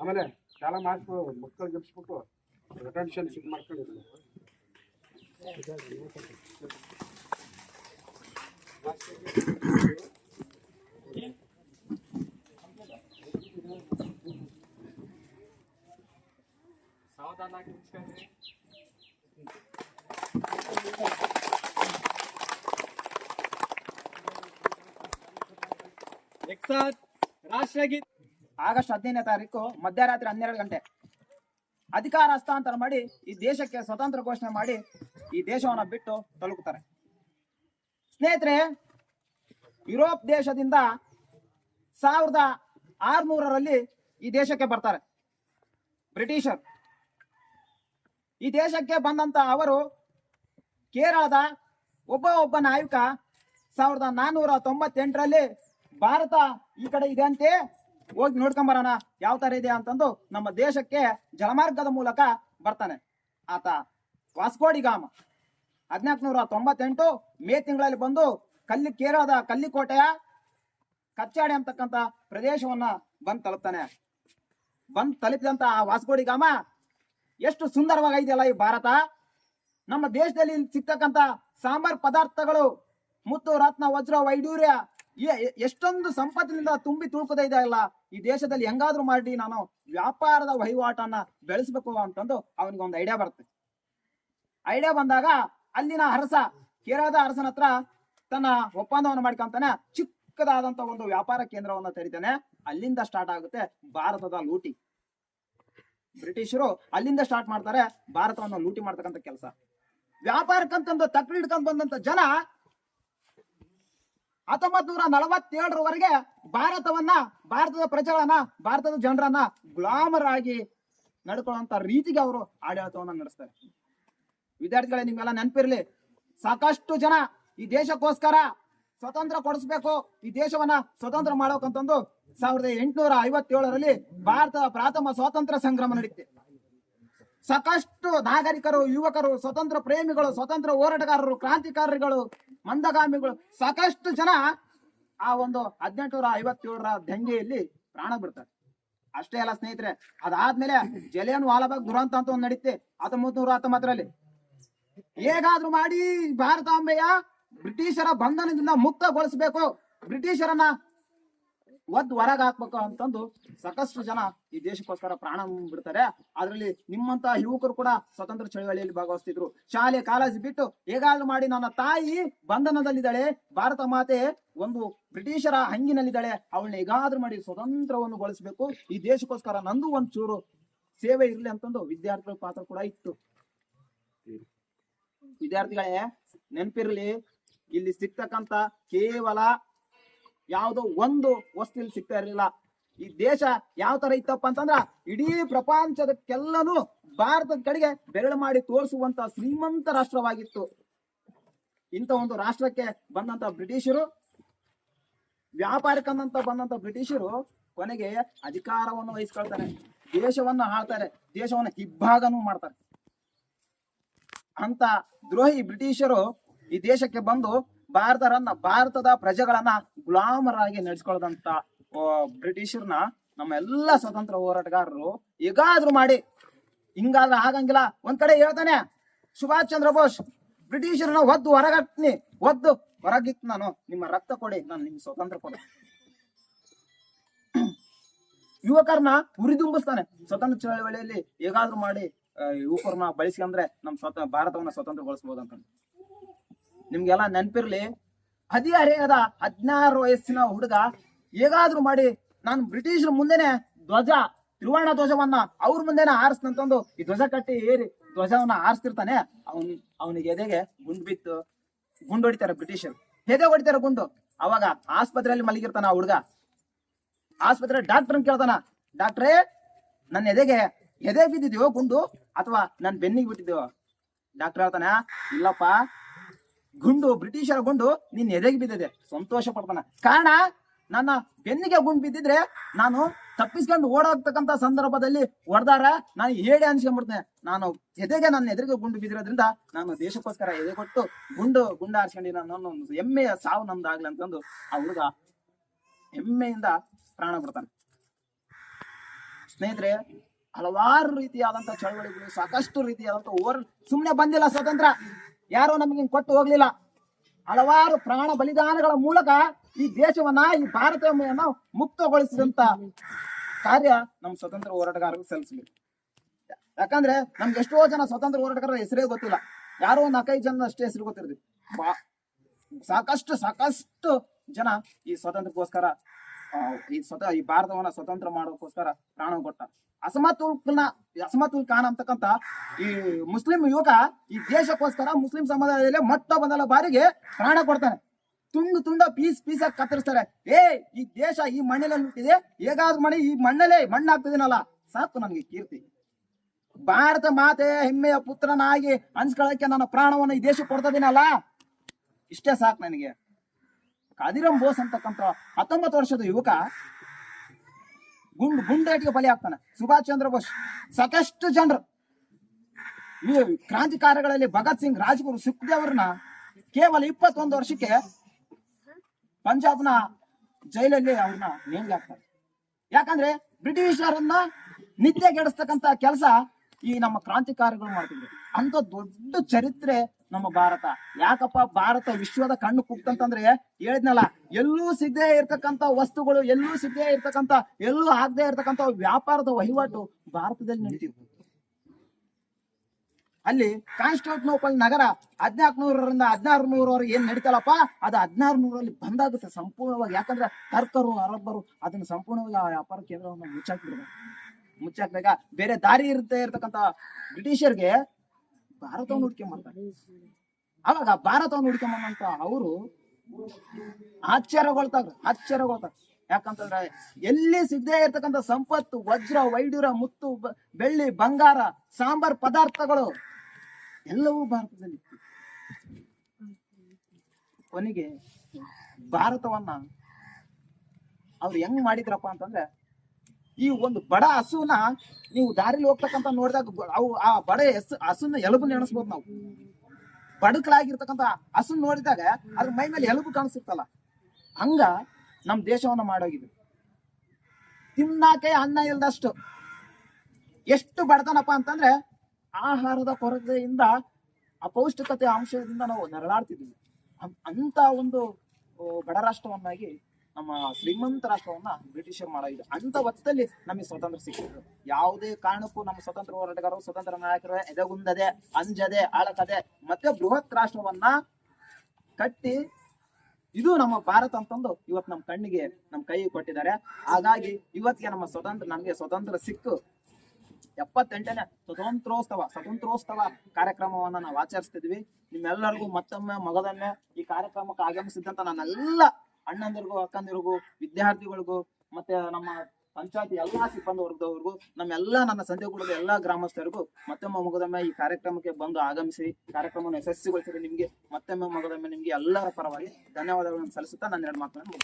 ಆಮೇಲೆ ಶಾಲಾ ಮಾಸ್ಟ್ರು ಮಕ್ಕಳು ಗೆಲ್ಸ್ಬಿಟ್ಟು ಅಟೆನ್ಷನ್ ಸಿಕ್ ಮಾಡ್ಕೊಂಡಿದ್ರು. ರಾಷ್ಟ್ರಗೀತ್ ಆಗಸ್ಟ್ ಹದಿನೈದನೇ ತಾರೀಕು ಮಧ್ಯರಾತ್ರಿ ಹನ್ನೆರಡು ಗಂಟೆ. ಅಧಿಕಾರ ಹಸ್ತಾಂತರ ಮಾಡಿ ಈ ದೇಶಕ್ಕೆ ಸ್ವತಂತ್ರ ಘೋಷಣೆ ಮಾಡಿ ಈ ದೇಶವನ್ನ ಬಿಟ್ಟು ತಲುಪುತ್ತಾರೆ ಸ್ನೇಹಿತರೆ, ಯುರೋಪ್ ದೇಶದಿಂದ ಸಾವಿರದ ಆರ್ನೂರರಲ್ಲಿ ಈ ದೇಶಕ್ಕೆ ಬರ್ತಾರೆ. ಬ್ರಿಟಿಷರ್. ಈ ದೇಶಕ್ಕೆ ಬಂದಂತ ಅವರು ಕೇರಳದ ಒಬ್ಬ ಒಬ್ಬ ನಾಯಕ ಸಾವಿರದ ನಾನ್ನೂರ ತೊಂಬತ್ತೆಂಟರಲ್ಲಿ ಭಾರತ ಈ ಕಡೆ ಇದೆ ಅಂತೆ. ಹೋಗಿ ನೋಡ್ಕೊಂಬರೋಣ ಯಾವ ತರ ಇದೆ ಅಂತಂದು ನಮ್ಮ ದೇಶಕ್ಕೆ ಜಲಮಾರ್ಗದ ಮೂಲಕ ಬರ್ತಾನೆ. ಆತ ವಾಸ್ಕೋಡಿಗಾಮ ಹದಿನಾಲ್ಕುನೂರ ತೊಂಬತ್ತೆಂಟು ಮೇ ತಿಂಗಳಲ್ಲಿ ಬಂದು ಕಲ್ಲಿ ಕೇರಳದ ಕಲ್ಲಿಕೋಟೆಯ ಕಚ್ಚಾಡಿ ಅಂತಕ್ಕಂಥ ಪ್ರದೇಶವನ್ನ ಬಂದ್ ತಲುಪ್ತಾನೆ. ಬಂದ್ ತಲುಪಿದಂತ ಆ ವಾಸ್ಕೋಡಿಗಾಮ ಎಷ್ಟು ಸುಂದರವಾಗಿದೆಯಲ್ಲ ಈ ಭಾರತ. ನಮ್ಮ ದೇಶದಲ್ಲಿ ಸಿಗ್ತಕ್ಕಂಥ ಸಾಂಬಾರ್ ಪದಾರ್ಥಗಳು ಮುತ್ತು, ರತ್ನ, ವಜ್ರ, ವೈಡೂರ್ಯ ಎಷ್ಟೊಂದು ಸಂಪತ್ತಿನಿಂದ ತುಂಬಿ ತುಳುಕುತ್ತಾ ಇದೆ ಅಲ್ಲ ಈ ದೇಶದಲ್ಲಿ ಹೆಂಗಾದ್ರೂ ಮಾಡಿ ನಾನು ವ್ಯಾಪಾರದ ವಹಿವಾಟನ್ನ ಬೆಳೆಸಬೇಕು ಅಂತಂದು ಅವನಿಗೆ ಒಂದು ಐಡಿಯಾ ಬರುತ್ತೆ. ಐಡಿಯಾ ಬಂದಾಗ ಅಲ್ಲಿನ ಅರಸ, ಕೇರಳದ ಅರಸನ ಹತ್ರ ತನ್ನ ಒಪ್ಪಂದವನ್ನು ಮಾಡ್ಕೊಂತಾನೆ, ಚಿಕ್ಕದಾದಂತ ಒಂದು ವ್ಯಾಪಾರ ಕೇಂದ್ರವನ್ನ ತೆರಿತಾನೆ, ಅಲ್ಲಿಂದ ಸ್ಟಾರ್ಟ್ ಆಗುತ್ತೆ ಭಾರತದ ಲೂಟಿ. ಬ್ರಿಟಿಷರು ಅಲ್ಲಿಂದ ಸ್ಟಾರ್ಟ್ ಮಾಡ್ತಾರೆ, ಭಾರತವನ್ನು ಲೂಟಿ ಮಾಡ್ತಕ್ಕಂಥ ಕೆಲಸ. ವ್ಯಾಪಾರಕ್ಕಂತಂದು ತಕ್ಕಡಿ ಹಿಡ್ಕೊಂಡ್ ಬಂದಂತ ಜನ ಹತ್ತೊಂಬತ್ ನೂರ ನಲವತ್ತೇಳರವರೆಗೆ ಭಾರತವನ್ನ, ಭಾರತದ ಪ್ರಜೆಗಳನ್ನ, ಭಾರತದ ಜನರನ್ನ ಗುಲಾಮರ್ ಆಗಿ ನಡ್ಕೊಳ್ಳುವಂತ ರೀತಿಗೆ ಅವರು ಆಡಳಿತವನ್ನ ನಡೆಸ್ತಾರೆ. ವಿದ್ಯಾರ್ಥಿಗಳೇ, ನಿಮ್ಗೆಲ್ಲ ನೆನಪಿರ್ಲಿ, ಸಾಕಷ್ಟು ಜನ ಈ ದೇಶಕ್ಕೋಸ್ಕರ ಸ್ವತಂತ್ರ ಕೊಡಿಸ್ಬೇಕು, ಈ ದೇಶವನ್ನ ಸ್ವತಂತ್ರ ಮಾಡೋಕಂತಂದು ಸಾವಿರದ ಎಂಟುನೂರ ಐವತ್ತೇಳರಲ್ಲಿ ಭಾರತದ ಪ್ರಥಮ ಸ್ವಾತಂತ್ರ್ಯ ಸಂಗ್ರಾಮ ನಡೆಯುತ್ತೆ ಸಾಕಷ್ಟು ನಾಗರಿಕರು, ಯುವಕರು, ಸ್ವತಂತ್ರ ಪ್ರೇಮಿಗಳು, ಸ್ವತಂತ್ರ ಹೋರಾಟಗಾರರು, ಕ್ರಾಂತಿಕಾರಿಗಳು ಮಂದಗಾಮಿಗಳು ಸಾಕಷ್ಟು ಜನ ಆ ಒಂದು ಹದಿನೆಂಟುನೂರ ಐವತ್ತೇಳರ ದಂಗೆಯಲ್ಲಿ ಪ್ರಾಣ ಬಿಡ್ತಾರೆ. ಅಷ್ಟೇ ಅಲ್ಲ ಸ್ನೇಹಿತರೆ, ಅದಾದ್ಮೇಲೆ ಜಲಿಯನ್ ವಾಲಾಬಾಗ್ ದುರಂತ ಅಂತ ಒಂದು ನಡೀತೆ ಹತ್ತೊಂಬತ್ ನೂರ ಹತ್ತೊಂಬತ್ತರಲ್ಲಿ. ಹೇಗಾದ್ರೂ ಮಾಡಿ ಭಾರತಾಂಬೆಯ ಬ್ರಿಟಿಷರ ಬಂಧನದಿಂದ ಮುಕ್ತಗೊಳಿಸಬೇಕು. ಬ್ರಿಟಿಷರನ್ನ ಒದ್ ಹೊರಗೆ ಹಾಕ್ಬೇಕು ಅಂತಂದು ಸಾಕಷ್ಟು ಜನ ಈ ದೇಶಕ್ಕೋಸ್ಕರ ಪ್ರಾಣ ಬಿಡ್ತಾರೆ. ಅದರಲ್ಲಿ ನಿಮ್ಮಂತ ಯುವಕರು ಕೂಡ ಸ್ವತಂತ್ರ ಚಳವಳಿಯಲ್ಲಿ ಭಾಗವಹಿಸ್ತಿದ್ರು. ಶಾಲೆ, ಕಾಲೇಜು ಬಿಟ್ಟು ಹೇಗಾದ್ರು ಮಾಡಿ ನನ್ನ ತಾಯಿ ಬಂಧನದಲ್ಲಿದ್ದಾಳೆ, ಭಾರತ ಮಾತೆ ಒಂದು ಬ್ರಿಟಿಷರ ಹಂಗಿನಲ್ಲಿದ್ದಾಳೆ, ಅವಳನ್ನ ಹೇಗಾದ್ರೂ ಮಾಡಿ ಸ್ವತಂತ್ರವನ್ನು ಗೊಳಿಸಬೇಕು. ಈ ದೇಶಕ್ಕೋಸ್ಕರ ನಂದು ಒಂಚೂರು ಸೇವೆ ಇರ್ಲಿ ಅಂತಂದು ವಿದ್ಯಾರ್ಥಿಗಳ ಪಾತ್ರ ಕೂಡ ಇತ್ತು. ವಿದ್ಯಾರ್ಥಿಗಳೇ, ನೆನಪಿರ್ಲಿ, ಇಲ್ಲಿ ಸಿಗ್ತಕ್ಕಂತ ಕೇವಲ ಯಾವುದೋ ಒಂದು ವಸ್ತು ಇಲ್ಲಿ ಸಿಗ್ತಾ ಇರಲಿಲ್ಲ. ಈ ದೇಶ ಯಾವ ತರ ಇತ್ತಪ್ಪ ಅಂತಂದ್ರ ಇಡೀ ಪ್ರಪಂಚದಕ್ಕೆಲ್ಲನೂ ಭಾರತದ ಕಡೆಗೆ ಬೆರಳು ಮಾಡಿ ತೋರಿಸುವಂತ ಶ್ರೀಮಂತ ರಾಷ್ಟ್ರವಾಗಿತ್ತು. ಇಂಥ ಒಂದು ರಾಷ್ಟ್ರಕ್ಕೆ ಬಂದಂತ ಬ್ರಿಟಿಷರು, ವ್ಯಾಪಾರಕ್ಕಂದಂತ ಬಂದಂತ ಬ್ರಿಟಿಷರು ಕೊನೆಗೆ ಅಧಿಕಾರವನ್ನು ವಹಿಸ್ಕೊಳ್ತಾರೆ. ದೇಶವನ್ನ ಹಾಳ್ತಾರೆ ದೇಶವನ್ನ ಇಬ್ಬಾಗನೂ ಮಾಡ್ತಾರೆ. ಅಂತ ದ್ರೋಹಿ ಬ್ರಿಟಿಷರು ಈ ದೇಶಕ್ಕೆ ಬಂದು ಭಾರತರನ್ನ, ಭಾರತದ ಪ್ರಜೆಗಳನ್ನ ಗುಲಾಮರಾಗಿ ನಡೆಸ್ಕೊಳ್ದಂತ ಬ್ರಿಟಿಷರ್ನ ನಮ್ಮ ಎಲ್ಲ ಸ್ವತಂತ್ರ ಹೋರಾಟಗಾರರು ಹೇಗಾದ್ರೂ ಮಾಡಿ, ಹಿಂಗಾದ್ರೆ ಆಗಂಗಿಲ್ಲ. ಒಂದ್ ಕಡೆ ಹೇಳ್ತಾನೆ, ಸುಭಾಷ್ ಚಂದ್ರ ಬೋಸ್ ಬ್ರಿಟಿಷರನ್ನ ಒದ್ದು ಹೊರಗಟ್ನಿ, ಒದ್ದು ಹೊರಗಿತ್ ನಾನು, ನಿಮ್ಮ ರಕ್ತ ಕೊಡಿ, ನಾನು ನಿಮ್ಗೆ ಸ್ವತಂತ್ರ ಕೊಡಿ ಯುವಕರನ್ನ ಹುರಿದುಂಬಿಸ್ತಾನೆ, ಸ್ವತಂತ್ರ ಚಳವಳಿಯಲ್ಲಿ ಹೇಗಾದ್ರೂ ಮಾಡಿ ಯುವಕರ್ನ ಯುವಕರನ್ನ ಬಳಸ್ಕೊಂಡ್ರೆ ನಮ್ ಸ್ವತಂತ್ರ ಭಾರತವನ್ನ ಸ್ವತಂತ್ರಗೊಳಿಸಬಹುದು ಅಂತ ನಿಮ್ಗೆಲ್ಲ ನೆನಪಿರ್ಲಿ. ಹದಿಹರೆಯದ ಹದಿನಾರು ವಯಸ್ಸಿನ ಹುಡುಗ ಹೇಗಾದ್ರೂ ಮಾಡಿ ನಾನು ಬ್ರಿಟಿಷರ ಮುಂದೆನೆ ಧ್ವಜ, ತ್ರಿವರ್ಣ ಧ್ವಜವನ್ನ ಅವ್ರ ಮುಂದೆನೆ ಆರಿಸ್ತಂತಂದು ಈ ಧ್ವಜ ಕಟ್ಟಿ ಏರಿ ಧ್ವಜವನ್ನ ಆರಿಸ್ತಿರ್ತಾನೆ ಅವನ್, ಅವನಿಗೆ ಎದೆಗೆ ಗುಂಡು ಬಿತ್ತು. ಗುಂಡು ಹೊಡಿತಾರೆ ಬ್ರಿಟಿಷರು. ಎದೆ ಹೊಡಿತಾರೆ ಗುಂಡು. ಅವಾಗ ಆಸ್ಪತ್ರೆಯಲ್ಲಿ ಮಲಗಿರ್ತಾನ ಆ ಹುಡುಗ. ಆಸ್ಪತ್ರೆ ಡಾಕ್ಟರ್ ಕೇಳ್ತಾನ, ಡಾಕ್ಟ್ರೇ ನನ್ನ ಎದೆಗೆ, ಎದೆ ಬಿದ್ದಿದ್ಯೋ ಗುಂಡು ಅಥವಾ ನನ್ನ ಬೆನ್ನಿಗೆ ಬಿಟ್ಟಿದ್ಯೋ ಡಾಕ್ಟರ್ ಹೇಳ್ತಾನ, ಇಲ್ಲಪ್ಪ ಗುಂಡು ಬ್ರಿಟಿಷರ ಗುಂಡು ನಿನ್ ಎದೆಗೆ ಬಿದ್ದಿದೆ. ಸಂತೋಷ ಪಡ್ತಾನ. ಕಾರಣ, ನನ್ನ ಬೆನ್ನಿಗೆ ಗುಂಡು ಬಿದ್ದಿದ್ರೆ ನಾನು ತಪ್ಪಿಸ್ಕೊಂಡು ಓಡೋಗ್ತಕ್ಕಂತ ಸಂದರ್ಭದಲ್ಲಿ ಹೊಡೆದಾರ, ನಾನು ಹೇಳಿ ಅನ್ಸ್ಕೊಂಡ್ಬಿಡ್ತೇನೆ. ನಾನು ಎದೆಗೆ ನನ್ನ ಎದುರಿಗೆ ಗುಂಡು ಬಿದ್ದಿರೋದ್ರಿಂದ ನಾನು ದೇಶಕ್ಕೋಸ್ಕರ ಎದೆ ಕೊಟ್ಟು ಗುಂಡು ಗುಂಡು ಹಾರಿಸ್ಕೊಂಡು ನಾನು ಒಂದು ಹೆಮ್ಮೆಯ ಸಾವು ನಮ್ದು ಆಗ್ಲಿ ಅಂತಂದು ಆ ಹುಡುಗ ಹೆಮ್ಮೆಯಿಂದ ಪ್ರಾಣ ಬಿಡ್ತಾನೆ ಸ್ನೇಹಿತರೆ, ಹಲವಾರು ರೀತಿಯಾದಂತ ಚಳವಳಿಗಳು, ಸಾಕಷ್ಟು ರೀತಿಯಾದಂತ ಓರ್ ಸುಮ್ಮನೆ ಬಂದಿಲ್ಲ ಸ್ವಾತಂತ್ರ್ಯ. ಯಾರೋ ನಮಗೆ ಕೊಟ್ಟು ಹೋಗ್ಲಿಲ್ಲ. ಹಲವಾರು ಪ್ರಾಣ ಬಲಿದಾನಗಳ ಮೂಲಕ ಈ ದೇಶವನ್ನ, ಈ ಭಾರತವನ್ನ ಮುಕ್ತಗೊಳಿಸಿದಂತ ಕಾರ್ಯ ನಮ್ಮ ಸ್ವತಂತ್ರ ಹೋರಾಟಗಾರರು ಸಲ್ಲಿಸಬೇಕು ಯಾಕಂದ್ರೆ ನಮ್ಗೆ ಎಷ್ಟೋ ಜನ ಸ್ವತಂತ್ರ ಹೋರಾಟಗಾರರ ಹೆಸರೇ ಗೊತ್ತಿಲ್ಲ. ಯಾರೋ ಒಂದು ನಾಲ್ಕೈದು ಜನ ಅಷ್ಟೇ ಹೆಸರು ಗೊತ್ತಿರ್ತೀವಿ ಸಾಕಷ್ಟು ಸಾಕಷ್ಟು ಜನ ಈ ಸ್ವಾತಂತ್ರ್ಯಕ್ಕೋಸ್ಕರ ಈ ಸ್ವತಃ ಈ ಭಾರತವನ್ನ ಸ್ವತಂತ್ರ ಮಾಡೋಕ್ಕೋಸ್ಕರ ಪ್ರಾಣ ಕೊಟ್ಟ. ಅಸಮತೋಲ್ನ ಅಸಮತೋಲ್ ಖಾನ್ ಅಂತಕ್ಕಂತ ಈ ಮುಸ್ಲಿಂ ಯುವಕ ಈ ದೇಶಕ್ಕೋಸ್ಕರ ಮುಸ್ಲಿಂ ಸಮುದಾಯದಲ್ಲಿ ಮೊಟ್ಟ ಮೊದಲ ಬಾರಿಗೆ ಪ್ರಾಣ ಕೊಡ್ತಾನೆ. ತುಂಡು ತುಂಡ ಪೀಸ್ ಪೀಸ್ ಆಗಿ ಕತ್ತರಿಸ್ತಾರೆ. ಏ, ಈ ದೇಶ ಈ ಮಣ್ಣಿನಲ್ಲಿ ಹುಟ್ಟಿದೆ. ಹೇಗಾದ್ರೂ ಮಣಿ ಈ ಮಣ್ಣಲ್ಲೇ ಮಣ್ಣಾಗ್ತದೇನಲ್ಲ? ಸಾಕು ನನಗೆ ಕೀರ್ತಿ. ಭಾರತ ಮಾತೆ ಹೆಮ್ಮೆಯ ಪುತ್ರನಾಗಿ ಅನ್ಸ್ಕೊಳ್ಳಕ್ಕೆ ನನ್ನ ಪ್ರಾಣವನ್ನು ಈ ದೇಶಕ್ಕೆ ಕೊಡ್ತದಿನಲ್ಲ? ಇಷ್ಟೇ ಸಾಕು ನನಗೆ. ಕಾದಿರಂ ಬೋಸ್ ಅಂತಕ್ಕಂಥ ಹತ್ತೊಂಬತ್ತು ವರ್ಷದ ಯುವಕ ಗುಂಡ್ ಗುಂಡಾಟಿಗೆ ಬಲಿ ಆಗ್ತಾನೆ ಸುಭಾಷ್ ಚಂದ್ರ ಬೋಸ್. ಸಾಕಷ್ಟು ಜನರು. ಕ್ರಾಂತಿಕಾರಿಗಳಲ್ಲಿ ಭಗತ್ ಸಿಂಗ್, ರಾಜ್ಗುರು ಸುಖದೇವ್ರನ್ನ ಕೇವಲ ಇಪ್ಪತ್ತೊಂದು ವರ್ಷಕ್ಕೆ ಪಂಜಾಬ್ನ ಜೈಲಲ್ಲಿ ಅವ್ರನ್ನ ನೇಮ್ಗೆ ಹಾಕ್ತಾರೆ ಯಾಕಂದ್ರೆ ಬ್ರಿಟಿಷರನ್ನ ನಿದ್ದೆಗೆಡಿಸ್ತಕ್ಕಂತ ಕೆಲಸ ಈ ನಮ್ಮ ಕ್ರಾಂತಿಕಾರಿಗಳು ಮಾಡ್ತಿದ್ರು. ಅಂತ ದೊಡ್ಡ ಚರಿತ್ರೆ ನಮ್ಮ ಭಾರತ. ಯಾಕಪ್ಪ ಭಾರತ ವಿಶ್ವದ ಕಣ್ಣು ಕುಕ್ತಂತಂದ್ರೆ ಹೇಳಿದ್ನಲ್ಲ, ಎಲ್ಲೂ ಸಿಗದೆ ಇರ್ತಕ್ಕಂತ ವಸ್ತುಗಳು, ಎಲ್ಲೂ ಸಿಗದೆ ಇರ್ತಕ್ಕಂತ ಎಲ್ಲೂ ಆಗದೆ ಇರ್ತಕ್ಕಂತ ವ್ಯಾಪಾರದ ವಹಿವಾಟು ಭಾರತದಲ್ಲಿ ನಡೀತೀವಿ ಅಲ್ಲಿ ಕಾನ್ಸ್ಟಾಂಟ್ನೋಪಲ್ ನಗರ ಹದಿನಾಲ್ಕು ನೂರರಿಂದ ಹದಿನಾರು ನೂರವರೆಗೆ ಏನ್ ನಡೀತಲ್ಲಪ್ಪ? ಅದು ಹದಿನಾರು ನೂರಲ್ಲಿ ಬಂದಾಗುತ್ತೆ ಸಂಪೂರ್ಣವಾಗಿ. ಯಾಕಂದ್ರೆ ಟರ್ಕರು ಅರಬ್ಬರು ಅದನ್ನ ಸಂಪೂರ್ಣವಾಗಿ ಆ ವ್ಯಾಪಾರ ಕೇಂದ್ರವನ್ನು ಮುಚ್ಚಾಕ್ಬಿಡ್ಬೇಕು. ಮುಚ್ಚಾಕ್ಬೇಕ ಬೇರೆ ದಾರಿ ಇರುತ್ತೆ ಇರ್ತಕ್ಕಂತ ಬ್ರಿಟಿಷರ್ಗೆ ಭಾರತವನ್ನು ಹುಡ್ಕೊಂಬರ್ತಾರೆ ಅವಾಗ ಭಾರತವನ್ನು ಹುಡ್ಕೊಂಬಂತ ಅವರು ಆಶ್ಚರ್ಯಗೊಳ್ತಾರ ಆಶ್ಚರ್ಯಗೊಳ್ತಾರೆ ಯಾಕಂತಂದ್ರೆ ಎಲ್ಲಿ ಸಿಗದೆ ಇರ್ತಕ್ಕಂಥ ಸಂಪತ್ತು ವಜ್ರ ವೈಡೂರ ಮುತ್ತು ಬೆಳ್ಳಿ ಬಂಗಾರ ಸಾಂಬಾರ್ ಪದಾರ್ಥಗಳು ಎಲ್ಲವೂ ಭಾರತದಲ್ಲಿ. ಕೊನೆಗೆ ಭಾರತವನ್ನ ಅವ್ರು ಹೆಂಗ್ ಮಾಡಿದ್ರಪ್ಪ ಅಂತಂದ್ರೆ ಈ ಒಂದು ಬಡ ಹಸುವನ್ನ ನೀವು ದಾರಿಲಿ ಹೋಗ್ತಕ್ಕಂತ ನೋಡಿದಾಗ ಅವು ಆ ಬಡ ಹೆಸು ಹಸುನ ಎಲುಬು ನೆನೆಸ್ಬೋದು ನಾವು. ಬಡಕಲಾಗಿರ್ತಕ್ಕಂಥ ಹಸು ನೋಡಿದಾಗ ಅದ್ರ ಮೈ ಮೇಲೆ ಎಲುಬು ಕಾಣಿಸುತ್ತಲ್ಲ. ಹಂಗ ನಮ್ಮ ದೇಶವನ್ನ ಮಾಡೋಗಿದ್ರು ತಿನ್ನಾಕೆ ಅನ್ನ ಇಲ್ದಷ್ಟು. ಎಷ್ಟು ಬಡತನಪ್ಪ ಅಂತಂದ್ರೆ ಆಹಾರದ ಕೊರತೆಯಿಂದ ಅಪೌಷ್ಟಿಕತೆ ಅಂಶದಿಂದ ನಾವು ನರಳಾಡ್ತಿದ್ವಿ ಅಂ- ಅಂತ ಒಂದು ಬಡ ರಾಷ್ಟ್ರವನ್ನಾಗಿ ನಮ್ಮ ಶ್ರೀಮಂತ ರಾಷ್ಟ್ರವನ್ನ ಬ್ರಿಟಿಷರ್ ಮಾಡಿದ್ರು ಅಂತ ಹೊತ್ತಲ್ಲಿ ನಮಗೆ ಸ್ವತಂತ್ರ ಸಿಕ್ಕಿದ್ರು ಯಾವುದೇ ಕಾರಣಕ್ಕೂ ನಮ್ಮ ಸ್ವತಂತ್ರ ಹೋರಾಟಗಾರರು ಸ್ವತಂತ್ರ ನಾಯಕರು ಎದೆಗುಂದದೆ, ಅಂಜದೆ ಆಳಕದೆ ಮತ್ತೆ ಬೃಹತ್ ರಾಷ್ಟ್ರವನ್ನ ಕಟ್ಟಿ ಇದು ನಮ್ಮ ಭಾರತ ಅಂತಂದು ಇವತ್ತು ನಮ್ಮ ಕಣ್ಣಿಗೆ, ನಮ್ಮ ಕೈ ಕೊಟ್ಟಿದ್ದಾರೆ. ಹಾಗಾಗಿ ಇವತ್ತಿಗೆ ನಮ್ಮ ಸ್ವತಂತ್ರ ನಮಗೆ ಸ್ವತಂತ್ರ ಸಿಕ್ಕು. ಎಪ್ಪತ್ತೆಂಟನೇ ಸ್ವತಂತ್ರೋತ್ಸವ ಸ್ವತಂತ್ರೋತ್ಸವ ಕಾರ್ಯಕ್ರಮವನ್ನ ನಾವು ಆಚರಿಸ್ತಿದ್ವಿ. ನಿಮ್ಮೆಲ್ಲರಿಗೂ ಮತ್ತೊಮ್ಮೆ ಮಗದೊಮ್ಮೆ ಈ ಕಾರ್ಯಕ್ರಮಕ್ಕೆ ಆಗಮಿಸಿದಂತ ನನ್ನೆಲ್ಲ ಅಣ್ಣಂದಿರಿಗೂ, ಅಕ್ಕಂದಿರಿಗೂ, ವಿದ್ಯಾರ್ಥಿಗಳಿಗೂ, ಮತ್ತೆ ನಮ್ಮ ಪಂಚಾಯತಿ ಎಲ್ಲಾ ಸಿಬ್ಬಂದಿ ವರ್ಗದವ್ರಿಗೂ ನಮ್ಮೆಲ್ಲ ನನ್ನ ಸಂತೆಗೂಡದ ಎಲ್ಲಾ ಗ್ರಾಮಸ್ಥರಿಗೂ ಮತ್ತೊಮ್ಮೆ ಮಗದೊಮ್ಮೆ ಈ ಕಾರ್ಯಕ್ರಮಕ್ಕೆ ಬಂದು ಆಗಮಿಸಿ ಕಾರ್ಯಕ್ರಮವನ್ನು ಯಶಸ್ವಿಗೊಳಿಸಿದ್ರೆ ನಿಮ್ಗೆ ಮತ್ತೊಮ್ಮೆ ಮಗದೊಮ್ಮೆ ನಿಮ್ಗೆ ಎಲ್ಲರ ಪರವಾಗಿ ಧನ್ಯವಾದಗಳನ್ನು ಸಲ್ಲಿಸುತ್ತಾ ನನ್ನ ಎರಡು ಮಾತನ್ನು.